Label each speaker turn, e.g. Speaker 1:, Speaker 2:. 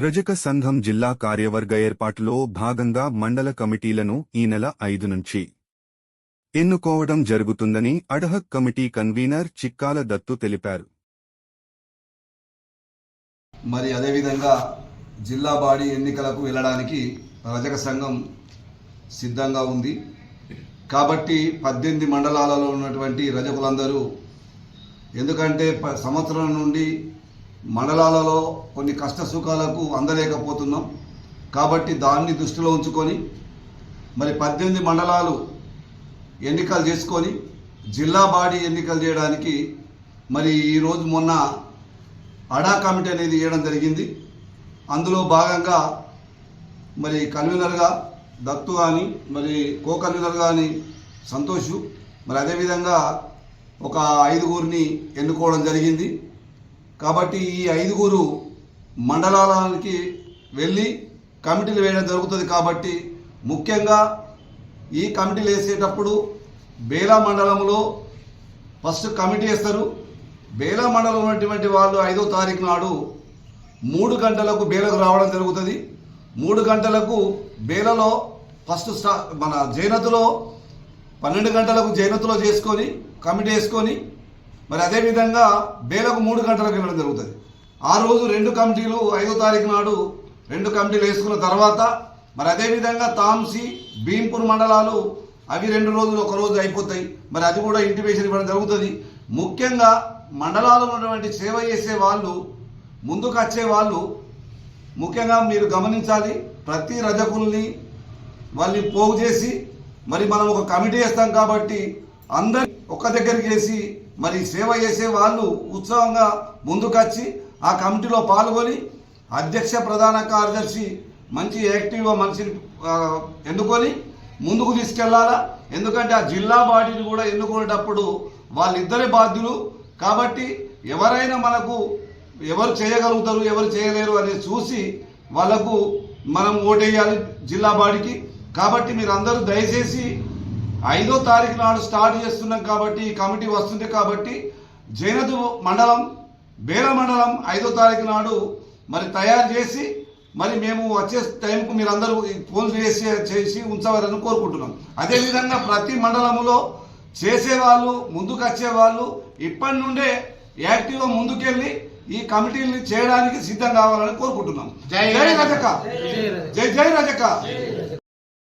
Speaker 1: రజక సంఘం జిల్లా కార్యవర్గ ఏర్పాటులో భాగంగా మండల కమిటీలను ఈ నెల ఐదు నుంచి ఎన్నుకోవడం జరుగుతుందని ad hoc committee convener Chikkala Dattu తెలిపారు.
Speaker 2: మరి అదేవిధంగా జిల్లా బాడీ ఎన్నికలకు వెళ్ళడానికి రజక సంఘం సిద్ధంగా ఉంది. కాబట్టి పద్దెనిమిది మండలాలలో ఉన్నటువంటి రజకులందరూ ఎందుకంటే ప- సంవత్సరం నుండి మండలాలలో కొన్ని కష్ట సుఖాలకు అందలేకపోతున్నాం. కాబట్టి దాన్ని దృష్టిలో ఉంచుకొని మరి పద్దెనిమిది మండలాలు ఎన్నికలు చేసుకొని జిల్లా బాడీ ఎన్నికలు చేయడానికి మరి ఈరోజు మొన్న అడా కమిటీ అనేది ఇవ్వడం జరిగింది. అందులో భాగంగా మరి కన్వీనర్గా దత్తు కానీ మరి కో కన్వీనర్ కానీ సంతోషు మరి అదేవిధంగా ఒక ఐదుగురిని ఎన్నుకోవడం జరిగింది. కాబట్టి ఈ ఐదుగురు మండలాలకి వెళ్ళి కమిటీలు వేయడం జరుగుతుంది కాబట్టి ముఖ్యంగా ఈ కమిటీలు వేసేటప్పుడు బేలా మండలంలో ఫస్ట్ కమిటీ వేస్తారు. బేలా మండలం ఉన్నటువంటి వాళ్ళు ఐదో తారీఖు నాడు మూడు గంటలకు బేలకు రావడం జరుగుతుంది. మూడు గంటలకు బేలలో ఫస్ట్ స్టా మన జైనతులో పన్నెండు గంటలకు జైనతులో చేసుకొని కమిటీ వేసుకొని మరి అదేవిధంగా బేలకు మూడు గంటలకు వెళ్ళడం జరుగుతుంది. ఆ రోజు రెండు కమిటీలు ఐదో తారీఖు నాడు రెండు కమిటీలు వేసుకున్న తర్వాత మరి అదేవిధంగా తాంసి భీంపూర్ మండలాలు అవి రెండు రోజులు ఒక రోజు అయిపోతాయి. మరి అది కూడా ఇంటిమేషన్ ఇవ్వడం జరుగుతుంది. ముఖ్యంగా మండలాలు ఉన్నటువంటి సేవ చేసే వాళ్ళు ముందుకు వచ్చే వాళ్ళు ముఖ్యంగా మీరు గమనించాలి ప్రతి రజకుల్ని వాళ్ళని పోగు చేసి మరి మనం ఒక కమిటీ వేస్తాం కాబట్టి అందరి ఒక్క దగ్గరికి వేసి మరి సేవ చేసే వాళ్ళు ఉత్సవంగా ముందుకొచ్చి ఆ కమిటీలో పాల్గొని అధ్యక్ష ప్రధాన కార్యదర్శి మంచి యాక్టివ్గా మనిషిని ఎన్నుకొని ముందుకు తీసుకెళ్ళాలా? ఎందుకంటే ఆ జిల్లా బాడీని కూడా ఎన్నుకునేటప్పుడు వాళ్ళిద్దరే బాధ్యులు. కాబట్టి ఎవరైనా మనకు ఎవరు చేయగలుగుతారు ఎవరు చేయలేరు అనేది చూసి వాళ్ళకు మనం ఓటేయాలి జిల్లా బాడీకి. కాబట్టి మీరందరూ దయచేసి ఐదో తారీఖు నాడు స్టార్ట్ చేస్తున్నాం కాబట్టి ఈ కమిటీ వస్తుంది కాబట్టి జైనదు మండలం బేల మండలం ఐదో తారీఖు నాడు మరి తయారు చేసి మరి మేము వచ్చే టైంకు మీరందరూ ఫోన్ చేసి చేసి ఉంచవాలని కోరుకుంటున్నాం. అదేవిధంగా ప్రతి మండలంలో చేసేవాళ్ళు ముందుకు వచ్చేవాళ్ళు ఇప్పటి నుండే యాక్టివ్గా ముందుకెళ్ళి ఈ కమిటీని చేయడానికి సిద్ధం కావాలని కోరుకుంటున్నాం.
Speaker 3: జై
Speaker 2: జై రజక.
Speaker 3: జై రజక.
Speaker 2: జై జై రజక.